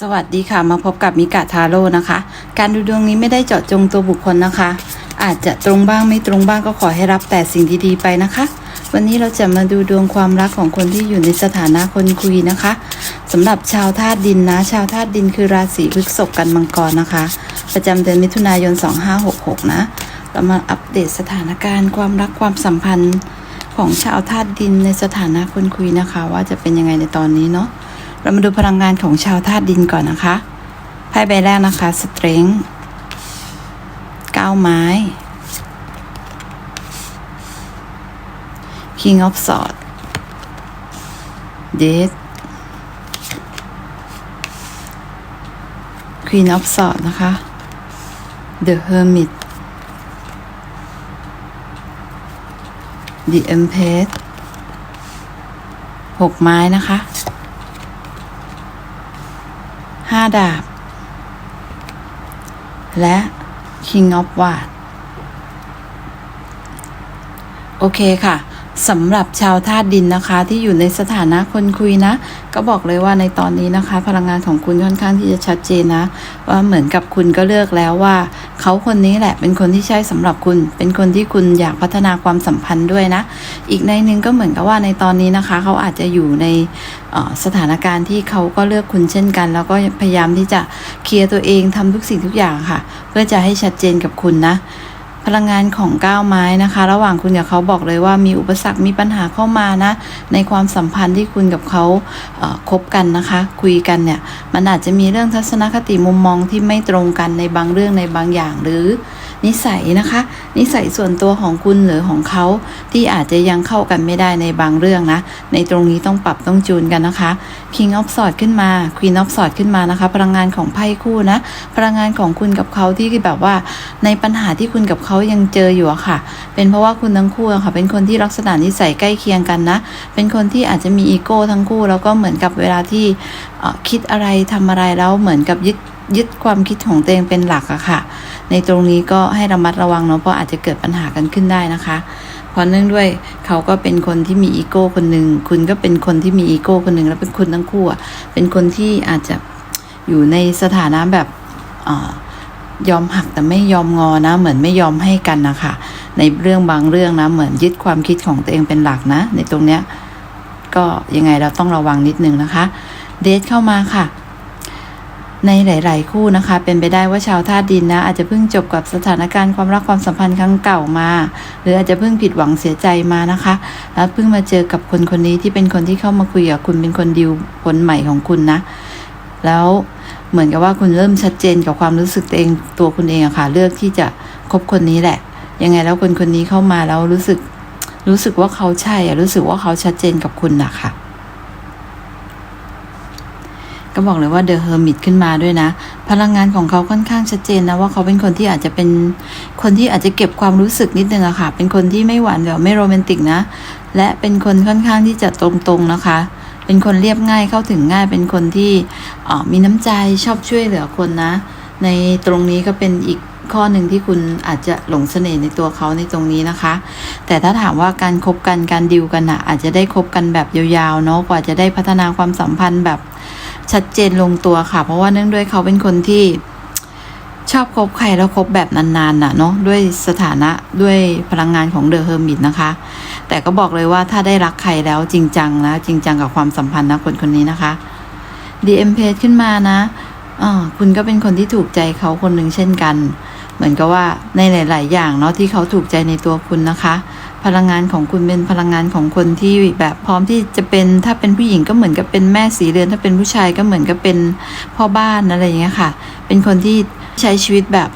สวัสดีค่ะมาพบกับมิกาทาโร่นะคะ การดูดวงนี้ไม่ได้เจาะจงตัวบุคคลนะคะ อาจจะตรงบ้างไม่ตรงบ้างก็ขอให้รับแต่สิ่งดีๆไปนะคะ วันนี้เราจะมาดูดวงความรักของคนที่อยู่ในสถานะคนคุยนะคะสำหรับชาวธาตุดินนะ ชาวธาตุดินคือราศีพฤษภกันมังกรนะคะ ประจำเดือนมิถุนายน 2566 นะ เรามาอัปเดตสถานการณ์ความรักความสัมพันธ์ของชาวธาตุดินในสถานะคนคุยนะคะ ว่าจะเป็นยังไงในตอนนี้เนาะ เรามาดูพลังงานของชาวธาตุดินก่อนนะคะไพ่ใบแรกนะคะสเตรงเก้าไม้ King of Swords Death Queen of Swords นะคะ The Hermit The Empress หกไม้นะคะ ห้าดาบ และ King of w a d โอเคค่ะ สำหรับชาวธาตุดินนะคะที่อยู่ในสถานะคนคุยนะ ก็บอกเลยว่าในตอนนี้นะคะ พลังงานของคุณค่อนข้างที่จะชัดเจนนะ ว่าเหมือนกับคุณก็เลือกแล้วว่า เขาคนนี้แหละเป็นคนที่ใช่สำหรับคุณ เป็นคนที่คุณอยากพัฒนาความสัมพันธ์ด้วยนะ อีกในนึงก็เหมือนกับว่าในตอนนี้นะคะ เขาอาจจะอยู่ในสถานการณ์ที่เขาก็เลือกคุณเช่นกัน แล้วก็พยายามที่จะเคลียร์ตัวเองทำทุกสิ่งทุกอย่างค่ะ เพื่อจะให้ชัดเจนกับคุณนะ พลังงานของก้าวไม้นะคะ ระหว่างคุณกับเขาบอกเลยว่ามีอุปสรรคมีปัญหาเข้ามานะ ในความสัมพันธ์ที่คุณกับเขาเคบกันนะคะ คุยกันเนี่ย มันอาจจะมีเรื่องทัศนคติมุมมองที่ไม่ตรงกันในบางเรื่องในบางอย่างหรือ นิสัยนะคะ นิสัยส่วนตัวของคุณหรือของเขาที่อาจจะยังเข้ากันไม่ได้ในบางเรื่องนะ ในตรงนี้ต้องปรับต้องจูนกันนะคะ King of s w o r d ขึ้นมา Queen of s w o r d ขึ้นมานะคะ พลังงานของไพ่คู่นะ พลังงานของคุณกับเขาที่แบบว่า ในปัญหาที่คุณกับเขาายังเจออยู่อะค่ะ เป็นเพราะว่าคุณทั้งคู่อะค่ะ เป็นคนที่ลักษณะนิสัยใกล้เคียงกันนะ เป็นคนที่อาจจะมีอีโก้ทั้งคู่ แล้วก็เหมือนกับเวลาที่คิดอะไรทำอะไรแล้วเหมือนกับยึดยึดความคิดของตัวเองเป็นหลักอะค่ะ ในตรงนี้ก็ให้ระมัดระวังเนาะเพราะอาจจะเกิดปัญหากันขึ้นได้นะคะเพราะเนื่องด้วยเขาก็เป็นคนที่มีอีโก้คนหนึ่งคุณก็เป็นคนที่มีอีโก้คนหนึ่งแล้วเป็นคุณทั้งคู่เป็นคนที่อาจจะอยู่ในสถานะแบบอ่อ ยอมหักแต่ไม่ยอมงอนะ เหมือนไม่ยอมให้กันนะคะในเรื่องบางเรื่องนะ เหมือนยึดความคิดของตัวเองเป็นหลักนะ ในตรงเนี้ยก็ยังไงเราต้องระวังนิดนึงนะคะ เดทเข้ามาค่ะ ในหลาย ๆ คู่นะคะ เป็นไปได้ว่าชาวธาตุดินนะ อาจจะเพิ่งจบกับสถานการณ์ความรักความสัมพันธ์ครั้งเก่ามา หรืออาจจะเพิ่งผิดหวังเสียใจมานะคะ แล้วเพิ่งมาเจอกับคนคนนี้ที่เป็นคนที่เข้ามาคุยกับคุณเป็นคนดิวคนใหม่ของคุณนะ แล้ว เหมือนกับว่าคุณเริ่มชัดเจนกับความรู้สึกตัวเองตัวคุณเองอะค่ะ เลือกที่จะคบคนนี้แหละ ยังไงแล้วคนคนนี้เข้ามาแล้วรู้สึกรู้สึกว่าเขาใช่อะรู้สึกว่าเขาชัดเจนกับคุณนะค่ะก็บอกเลยว่าเดอะเฮอร์มิตขึ้นมาด้วยนะ พลังงานของเขาค่อนข้างชัดเจนนะว่าเขาเป็นคนที่อาจจะเป็นคนที่อาจจะเก็บความรู้สึกนิดนึงอะค่ะ เป็นคนที่ไม่หวานแหววไม่โรแมนติกนะ และเป็นคนค่อนข้างที่จะตรงๆนะคะ เป็นคนเรียบง่ายเข้าถึงง่ายเป็นคนที่มีน้ำใจชอบช่วยเหลือคนนะ ในตรงนี้ก็เป็นอีกข้อหนึ่งที่คุณอาจจะหลงเสน่ห์ในตัวเขาในตรงนี้นะคะ แต่ถ้าถามว่าการคบกันการดิวกันอะอาจจะได้คบกันแบบยาวๆเนาะกว่าจะได้พัฒนาความสัมพันธ์แบบชัดเจนลงตัวค่ะ เพราะว่าเนื่องด้วยเขาเป็นคนที่ ชอบคบใครแล้วคบแบบนานๆน่ะเนาะด้วยสถานะด้วยพลังงานของเดอะเฮอร์มิตนะคะ แต่ก็บอกเลยว่าถ้าได้รักใครแล้วจริงจังนะจริงจังกับความสัมพันธ์นะคนคนนี้นะคะ DM p a g e ขึ้นมานะคุณก็เป็นคนที่ถูกใจเขาคนหนึ่งเช่นกัน เหมือนกับว่าในหลาย ๆ อย่างเนาะที่เขาถูกใจในตัวคุณนะคะ พลังงานของคุณเป็นพลังงานของคนที่แบบพร้อมที่จะเป็นถ้าเป็นผู้หญิงก็เหมือนกับเป็นแม่สีเรือน ถ้าเป็นผู้ชายก็เหมือนกับเป็นพ่อบ้านอะไรอย่างเงี้ยค่ะ เป็นคนที่ ใช้ชีวิตแบบ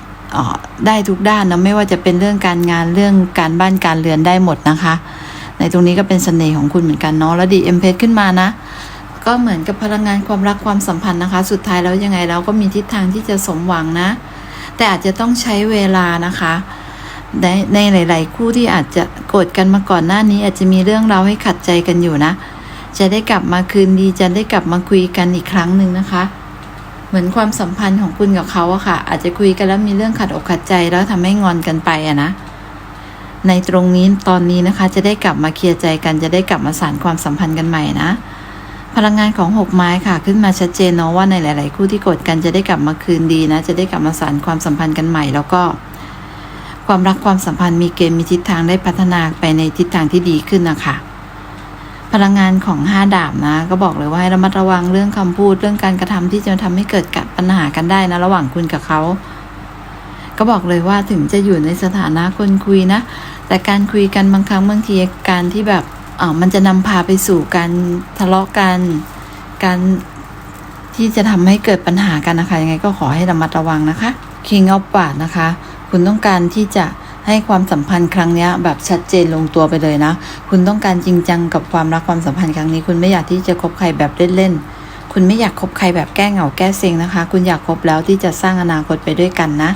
ได้ทุกด้านนะไม่ว่าจะเป็นเรื่องการงานเรื่องการบ้านการเรือนได้หมดนะคะ ในตรงนี้ก็เป็นเสน่ห์ของคุณเหมือนกันเนาะแล้วดีเอ็มเพขึ้นมานะ ก็เหมือนกับพลังงานความรักความสัมพันธ์นะคะ สุดท้ายแล้วยังไงเราก็มีทิศทางที่จะสมหวังนะ แต่อาจจะต้องใช้เวลานะคะในในหลาย ๆ คู่ที่อาจจะโกรธกันมาก่อนหน้านี้ อาจจะมีเรื่องราวให้ขัดใจกันอยู่นะ จะได้กลับมาคืนดีจะได้กลับมาคุยกันอีกครั้งหนึ่งนะคะ เหมือนความสัมพันธ์ของคุณกับเขาอะค่ะ อาจจะคุยกันแล้วมีเรื่องขัดอกขัดใจแล้วทำให้งอนกันไปอะนะในตรงนี้ตอนนี้นะคะ จะได้กลับมาเคลียร์ใจกันจะได้กลับมาสานความสัมพันธ์กันใหม่นะ พลังงานของหกไม้ค่ะ ขึ้นมาชัดเจนเนาะว่าในหลาย ๆ คู่ที่กดกันจะได้กลับมาคืนดีนะ จะได้กลับมาสานความสัมพันธ์กันใหม่ แล้วก็ ความรักความสัมพันธ์มีเกณฑ์มีทิศทางได้พัฒนาไปในทิศทางที่ดีขึ้นนะคะ ลังงานของห้าดาบนะ ก็บอกเลยว่าให้ระมัดระวังเรื่องคำพูดเรื่องการกระทำที่จะทำให้เกิดกับปัญหากันได้นะ ระหว่างคุณกับเขา ก็บอกเลยว่าถึงจะอยู่ในสถานะคนคุยนะ แต่การคุยกันบางครั้งบางทีการที่แบบอ่ามันจะนำพาไปสู่การทะเลาะกันการที่จะทำให้เกิดปัญหากันนะคะ ยังไงก็ขอให้ระมัดระวังนะคะ King of w a d นะคะ คุณต้องการที่จะ ให้ความสัมพันธ์ครั้งนี้แบบชัดเจนลงตัวไปเลยนะ คุณต้องการจริงจังกับความรักความสัมพันธ์ครั้งนี้ คุณไม่อยากที่จะคบใครแบบเล่นๆ คุณไม่อยากคบใครแบบแก้เหงาแก้เซ็งนะคะ คุณอยากคบแล้วที่จะสร้างอนาคตไปด้วยกันนะ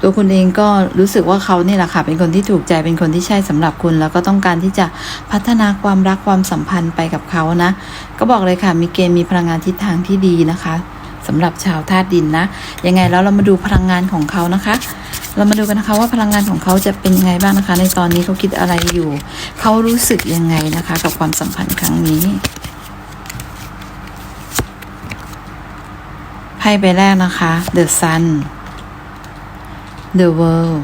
ตัวคุณเองก็รู้สึกว่าเขาเนี่ยแหละค่ะ เป็นคนที่ถูกใจเป็นคนที่ใช่สำหรับคุณ แล้วก็ต้องการที่จะพัฒนาความรักความสัมพันธ์ไปกับเขานะ ก็บอกเลยค่ะ มีเกณฑ์มีพลังงานทิศทางที่ดีนะคะสำหรับชาวธาตุดินนะ ยังไงแล้วเรามาดูพลังงานของเขานะคะ เรามาดูกันนะคะว่าพลังงานของเขาจะเป็นยังไงบ้างนะคะ ในตอนนี้เขาคิดอะไรอยู่ เขารู้สึกยังไงนะคะ กับความสัมพันธ์ครั้งนี้ไพ่ใบแรกนะคะ The Sun The World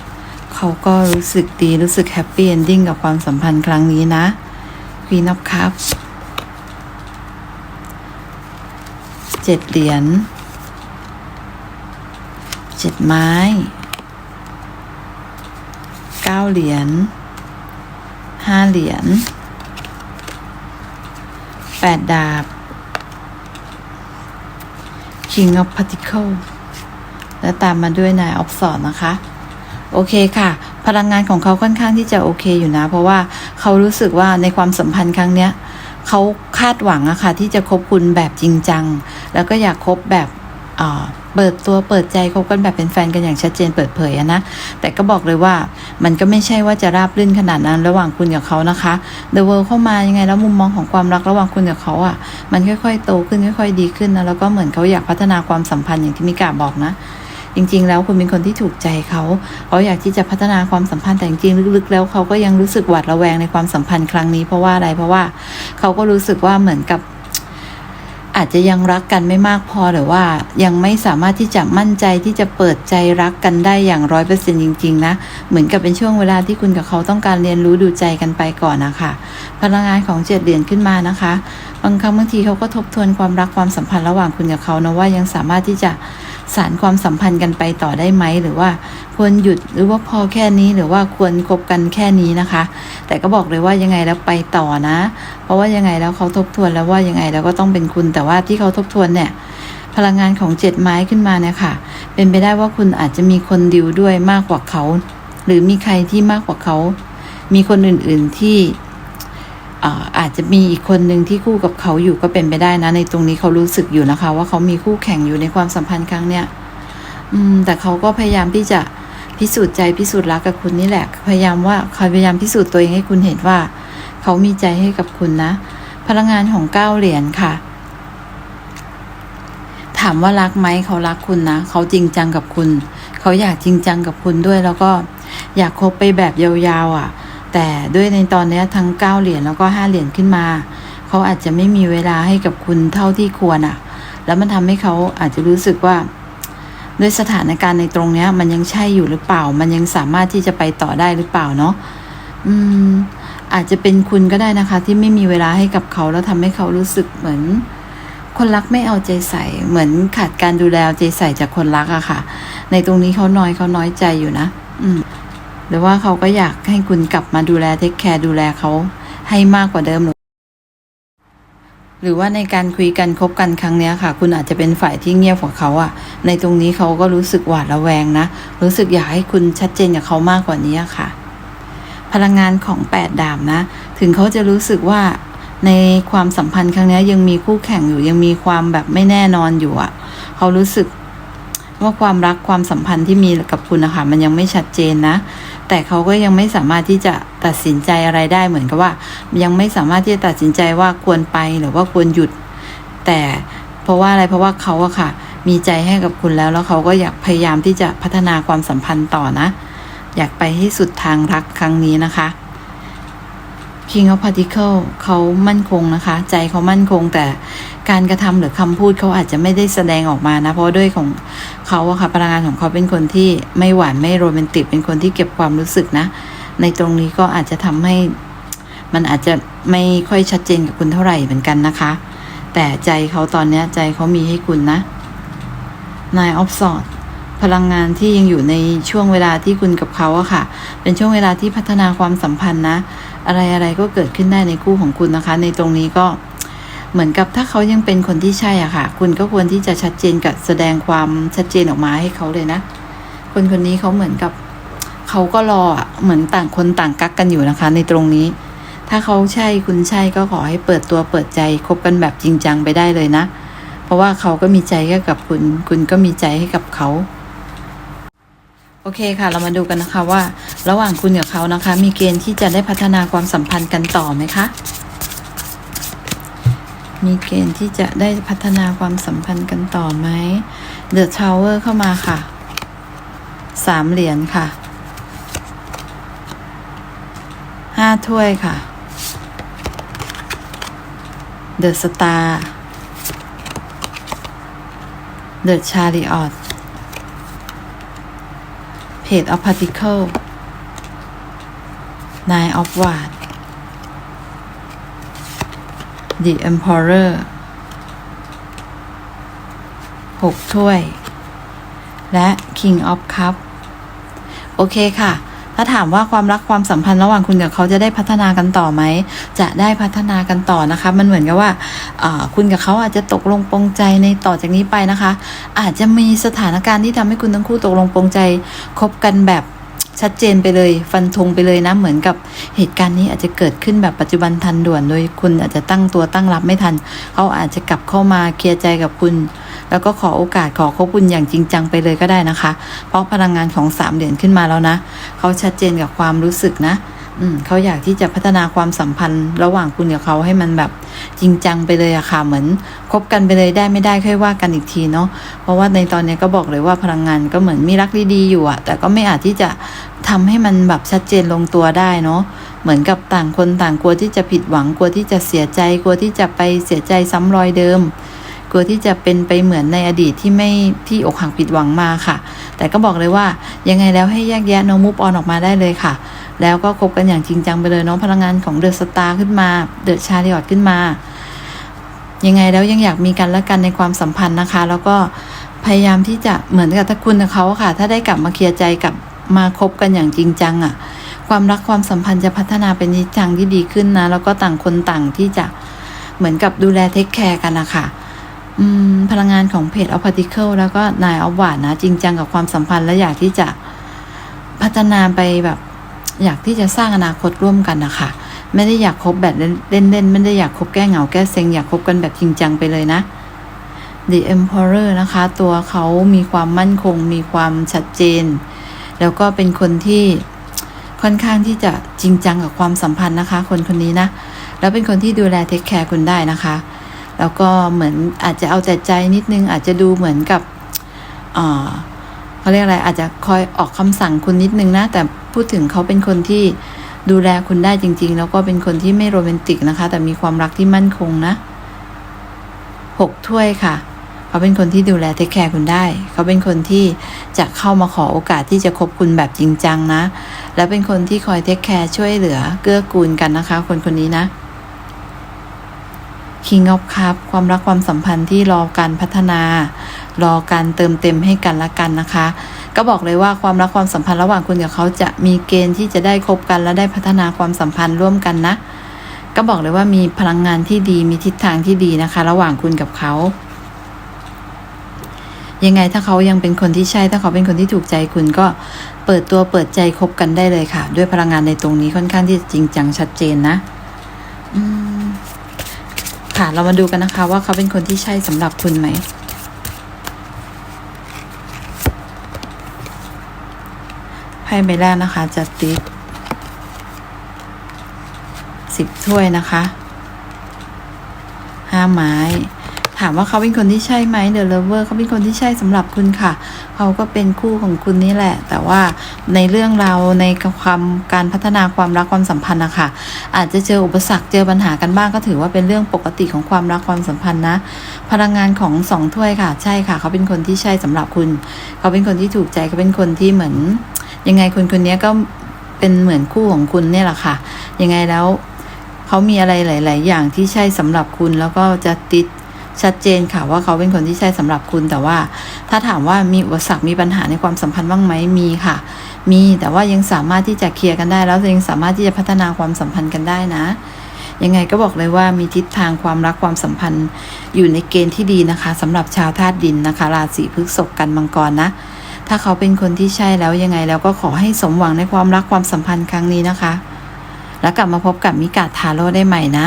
เขาก็รู้สึกดีรู้สึกแฮปปี้เอนดิ้งกับความสัมพันธ์ครั้งนี้นะ Queen of Cups เจ็ดเหรียญเจ็ดไม้ ก้าเหรียญห้าเหรียญแปดดาบ King of Pentacles และตามมาด้วยนายออฟสอดนะคะ โอเคค่ะ พลังงานของเขาค่อนข้างที่จะโอเคอยู่นะ เพราะว่าเขารู้สึกว่าในความสัมพันธ์ครั้งเนี้ยเขาคาดหวังอะค่ะที่จะคบคุณแบบจริงจัง แล้วก็อยากคบแบบอ่า เปิดตัวเปิดใจคบกันแบบเป็นแฟนกันอย่างชัดเจนเปิดเผยอะนะ แต่ก็บอกเลยว่ามันก็ไม่ใช่ว่าจะราบรื่นขนาดนั้นระหว่างคุณกับเขานะคะ The World เข้ามายังไงแล้วมุมมองของความรักระหว่างคุณกับเขาอะมันค่อยๆโตขึ้นค่อยๆดีขึ้นนะแล้วก็เหมือนเขาอยากพัฒนาความสัมพันธ์อย่างที่มิกาบอกนะจริงๆ แล้วคุณเป็นคนที่ถูกใจเขาเขาอยากที่จะพัฒนาความสัมพันธ์แต่จริงๆลึกๆ แล้วเขาก็ยังรู้สึกหวาดระแวงในความสัมพันธ์ครั้งนี้เพราะว่าอะไรเพราะว่าเขาก็รู้สึกว่าเหมือนกับ อาจจะยังรักกันไม่มากพอหรือว่ายังไม่สามารถที่จะมั่นใจที่จะเปิดใจรักกันได้อย่างร้อยเปอร์เซ็นต์จริง ๆ นะ เหมือนกับเป็นช่วงเวลาที่คุณกับเขาต้องการเรียนรู้ดูใจกันไปก่อนนะคะพลังงานของเจ็ดเดือนขึ้นมานะคะ บางครั้งบางทีเขาก็ทบทวนความรักความสัมพันธ์ระหว่างคุณกับเขานะว่ายังสามารถที่จะ สารความสัมพันธ์กันไปต่อได้ไหม หรือว่าควรหยุดหรือว่าพอแค่นี้หรือว่าควรคบกันแค่นี้นะคะ แต่ก็บอกเลยว่ายังไงแล้วไปต่อนะ เพราะว่ายังไงแล้วเขาทบทวนแล้วว่ายังไงแล้วก็ต้องเป็นคุณแต่ว่าที่เขาทบทวนเนี่ยพลังงานของเจ็ดไม้ขึ้นมาเนี่ยค่ะ เป็นไปได้ว่าคุณอาจจะมีคนดิวด้วยมากกว่าเขา หรือมีใครที่มากกว่าเขา มีคนอื่นๆที่ อาอาจจะมีอีกคนหนึ่งที่คู่กับเขาอยู่ก็เป็นไปได้นะ ในตรงนี้เขารู้สึกอยู่นะคะ ว่าเขามีคู่แข่งอยู่ในความสัมพันธ์ครั้งเนี้ยอืม แต่เขาก็พยายามที่จะพิสูจน์ใจพิสูจน์รักกับคุณนี่แหละ พยายามว่าเขาพยายามพิสูจน์ตัวเองให้คุณเห็นว่า เขามีใจให้กับคุณนะ พลังงานของเก้าเหรียญค่ะ ถามว่ารักไหมเขารักคุณนะเขาจริงจังกับคุณ เขาอยากจริงจังกับคุณด้วยแล้วก็อยากคบไปแบบยาวๆอะ แต่ด้วยในตอนนี้ทั้งเก้าเหรียญแล้วก็ห้าเหรียญขึ้นมา เขาอาจจะไม่มีเวลาให้กับคุณเท่าที่ควรอะ แล้วมันทำให้เขาอาจจะรู้สึกว่า ด้วยสถานการณ์ในตรงเนี้ย มันยังใช่อยู่หรือเปล่า มันยังสามารถที่จะไปต่อได้หรือเปล่าเนาะอืม อาจจะเป็นคุณก็ได้นะคะ ที่ไม่มีเวลาให้กับเขาแล้วทำให้เขารู้สึกเหมือน คนรักไม่เอาใจใส่ เหมือนขาดการดูแลเอาใจใส่จากคนรักอะค่ะ ในตรงนี้เขาน้อยเขาน้อยใจอยู่นะ อืม หรือว่าเขาก็อยากให้คุณกลับมาดูแลเทคแคร์ดูแลเขาให้มากกว่าเดิมหรือหรือว่าในการคุยกันคบกันครั้งนี้ค่ะ คุณอาจจะเป็นฝ่ายที่เงียบกว่าเขาอะในตรงนี้เขาก็รู้สึกหวาดระแวงนะ รู้สึกอยากให้คุณชัดเจนกับเขามากกว่านี้ค่ะ พลังงานของแปดดาบนะ ถึงเขาจะรู้สึกว่าในความสัมพันธ์ครั้งนี้ยังมีคู่แข่งอยู่ยังมีความแบบไม่แน่นอนอยู่อะเขารู้สึก ว่าความรักความสัมพันธ์ที่มีกับคุณนะคะมันยังไม่ชัดเจนนะ แต่เขาก็ยังไม่สามารถที่จะตัดสินใจอะไรได้เหมือนกับว่า ยังไม่สามารถที่จะตัดสินใจว่าควรไปหรือว่าควรหยุด แต่เพราะว่าอะไรเพราะว่าเขาอะค่ะ มีใจให้กับคุณแล้วแล้วเขาก็อยากพยายามที่จะพัฒนาความสัมพันธ์ต่อนะ อยากไปให้สุดทางรักครั้งนี้นะคะ King of Particle เขามั่นคงนะคะ ใจเขามั่นคงแต่ การกระทำหรือคำพูดเขาอาจจะไม่ได้แสดงออกมานะ เพราะด้วยของเขาอะค่ะพลังงานของเขาเป็นคนที่ไม่หวานไม่โรแมนติกเป็นคนที่เก็บความรู้สึกนะ ในตรงนี้ก็อาจจะทำให้มันอาจจะไม่ค่อยชัดเจนกับคุณเท่าไหร่เหมือนกันนะคะ แต่ใจเขาตอนนี้ใจเขามีให้คุณนะ Nine of Swords พลังงานที่ยังอยู่ในช่วงเวลาที่คุณกับเขาอะค่ะ เป็นช่วงเวลาที่พัฒนาความสัมพันธ์นะ อะไรอะไรก็เกิดขึ้นได้ในคู่ของคุณนะคะ ในตรงนี้ก็ เหมือนกับถ้าเขายังเป็นคนที่ใช่อะค่ะ คุณก็ควรที่จะชัดเจนกับแสดงความชัดเจนออกมาให้เขาเลยนะ คนคนนี้เขาเหมือนกับเขาก็รออะเหมือนต่างคนต่างกักกันอยู่นะคะ ในตรงนี้ ถ้าเขาใช่คุณใช่ก็ขอให้เปิดตัวเปิดใจคบกันแบบจริงจังไปได้เลยนะ เพราะว่าเขาก็มีใจให้กับคุณ คุณก็มีใจให้กับเขาโอเคค่ะ เรามาดูกันนะคะว่า ระหว่างคุณกับเขานะคะ มีเกณฑ์ที่จะได้พัฒนาความสัมพันธ์กันต่อไหมคะ มีเกณฑ์ที่จะได้พัฒนาความสัมพันธ์กันต่อไหม The Tower เข้ามาค่ะสามเหรียญค่ะห้าถ้วยค่ะ The Star The Chariot Page of Particle Nine of Wands The Emperor หกถ้วย และ King of Cup โอเคค่ะ ถ้าถามว่าความรักความสัมพันธ์ระหว่างคุณกับเขาจะได้พัฒนากันต่อไหม จะได้พัฒนากันต่อนะคะ มันเหมือนกับว่าคุณกับเขาอาจจะตกลงปรงใจในต่อจากนี้ไปนะคะ อาจจะมีสถานการณ์ที่ทำให้คุณทั้งคู่ตกลงปรงใจคบกันแบบ ชัดเจนไปเลย ฟันธงไปเลยนะ เหมือนกับเหตุการณ์นี้อาจจะเกิดขึ้นแบบปัจจุบันทันด่วน โดยคุณอาจจะตั้งตัวตั้งรับไม่ทัน เขาอาจจะกลับเข้ามาเคลียร์ใจกับคุณ แล้วก็ขอโอกาสขอคบคุณอย่างจริงจังไปเลยก็ได้นะคะ เพราะพลังงานของสามเหรียญขึ้นมาแล้วนะ เขาชัดเจนกับความรู้สึกนะเขาอยากที่จะพัฒนาความสัมพันธ์ระหว่างคุณกับเขาให้มันแบบจริงจังไปเลยอะค่ะเหมือนคบกันไปเลยได้ไม่ได้ค่อยว่ากันอีกทีเนาะเพราะว่าในตอนนี้ก็บอกเลยว่าพลังงานก็เหมือนมีรักดีๆอยู่อะแต่ก็ไม่อาจที่จะ ทำให้มันแบบชัดเจนลงตัวได้เนาะเหมือนกับต่างคนต่างกลัวที่จะผิดหวังกลัวที่จะเสียใจ กลัวที่จะไปเสียใจซ้ำรอยเดิม กลัวที่จะเป็นไปเหมือนในอดีตที่ไม่ที่อกหักผิดหวังมาค่ะ แต่ก็บอกเลยว่ายังไงแล้วให้แยกแยะน้องมูฟออนออกมาได้เลยค่ะ แล้วก็คบกันอย่างจริงจังไปเลยเน้องพลังงานของเดอะสตาร์ขึ้นมาเดอะชาริออตขึ้นมา ยังไงแล้วยังอยากมีกันและกันในความสัมพันธ์นะคะ แล้วก็พยายามที่จะเหมือนกับถ้าคุณกับเขาค่ะ ถ้าได้กลับมาเคลียร์ใจกับ มาคบกันอย่างจริงจังอะ่ะ ความรักความสัมพันธ์จะพัฒนาเป็นนิจจังที่ดีขึ้นนะ แล้วก็ต่างคนต่างที่จะเหมือนกับดูแลเทคแคร์กันนะคะพลังงานของเพจออฟพาร์ติเคิลแล้วก็นายออฟวาดนะ จริงจังกับความสัมพันธ์และอยากที่จะพัฒนาไปแบบ อยากที่จะสร้างอนาคตร่วมกันนะคะไม่ได้อยากคบแบบเล่นๆไม่ได้อยากคบแก้เหงาแก้เซ็งอยากคบกันแบบจริงจังไปเลยนะ The Emperor นะคะ ตัวเขามีความมั่นคง มีความชัดเจน แล้วก็เป็นคนที่ค่อนข้างที่จะจริงจังกับความสัมพันธ์นะคะ คนคนนี้นะ แล้วเป็นคนที่ดูแลเทคแคร์คุณได้นะคะ แล้วก็เหมือนอาจจะเอาใจใจนิดนึงอาจจะดูเหมือนกับเขาเรียกอะไรอาจจะคอยออกคำสั่งคุณนิดนึงนะ แต่พูดถึงเขาเป็นคนที่ดูแลคุณได้จริง ๆ แล้วก็เป็นคนที่ไม่โรแมนติกนะคะ แต่มีความรักที่มั่นคงนะหกถ้วยค่ะ เขาเป็นคนที่ดูแลเทคแคร์คุณได้ เขาเป็นคนที่จะเข้ามาขอโอกาสที่จะคบคุณแบบจริงจังนะ และเป็นคนที่คอยเทคแคร์ช่วยเหลือเกื้อกูลกันนะคะ คนคนนี้นะ King of Cup ความรักความสัมพันธ์ที่รอการพัฒนา รอการเติมเต็มให้กันและกันนะคะ ก็บอกเลยว่าความรักความสัมพันธ์ระหว่างคุณกับเขาจะมีเกณฑ์ที่จะได้คบกันและได้พัฒนาความสัมพันธ์ร่วมกันนะ ก็บอกเลยว่ามีพลังงานที่ดีมีทิศทางที่ดีนะคะ ระหว่างคุณกับเขา ยังไงถ้าเขายังเป็นคนที่ใช่ถ้าเขาเป็นคนที่ถูกใจคุณก็เปิดตัวเปิดใจคบกันได้เลยค่ะ ด้วยพลังงานในตรงนี้ค่อนข้างที่จะจริงจังชัดเจนนะค่ะเรามาดูกันนะคะ ว่าเขาเป็นคนที่ใช่สำหรับคุณไหมไพ่ใบแรกนะคะจะติดสิบถ้วยนะคะห้าไม้ ถามว่าเขาเป็นคนที่ใช่ไหมเดอะเลเวอร์เขาเป็นคนที่ใช่สำหรับคุณค่ะ เขาก็เป็นคู่ของคุณนี่แหละ แต่ว่าในเรื่องเราในความการพัฒนาความรักความสัมพันธ์นะคะอาจจะเจออุปสรรคเจอปัญหากันบ้างก็ถือว่าเป็นเรื่องปกติของความรักความสัมพันธ์นะ พลังงานของสองถ้วยค่ะ ใช่ค่ะ เขาเป็นคนที่ใช่สำหรับคุณ เขาเป็นคนที่ถูกใจเขาเป็นคนที่เหมือน ยังไงคนคนนี้ก็เป็นเหมือนคู่ของคุณเนี่ยแหละค่ะ ยังไงแล้วเขามีอะไรหลาย ๆ อย่างที่ใช่สำหรับคุณแล้วก็จะติด ชัดเจนค่ะว่าเขาเป็นคนที่ใช่สำหรับคุณ แต่ว่าถ้าถามว่ามีอุปสรรคมีปัญหาในความสัมพันธ์บ้างไหมมีค่ะ มีแต่ว่ายังสามารถที่จะเคลียร์กันได้ แล้วยังสามารถที่จะพัฒนาความสัมพันธ์กันได้นะยังไงก็บอกเลยว่ามีทิศทางความรักความสัมพันธ์อยู่ในเกณฑ์ที่ดีนะคะสำหรับชาวธาตุดินนะคะ ราศีพฤษภกันมังกรนะ ถ้าเขาเป็นคนที่ใช่แล้วยังไงแล้วก็ขอให้สมหวังในความรักความสัมพันธ์ครั้งนี้นะคะ แล้วกลับมาพบกับมิกาทาโร่ได้ใหม่นะ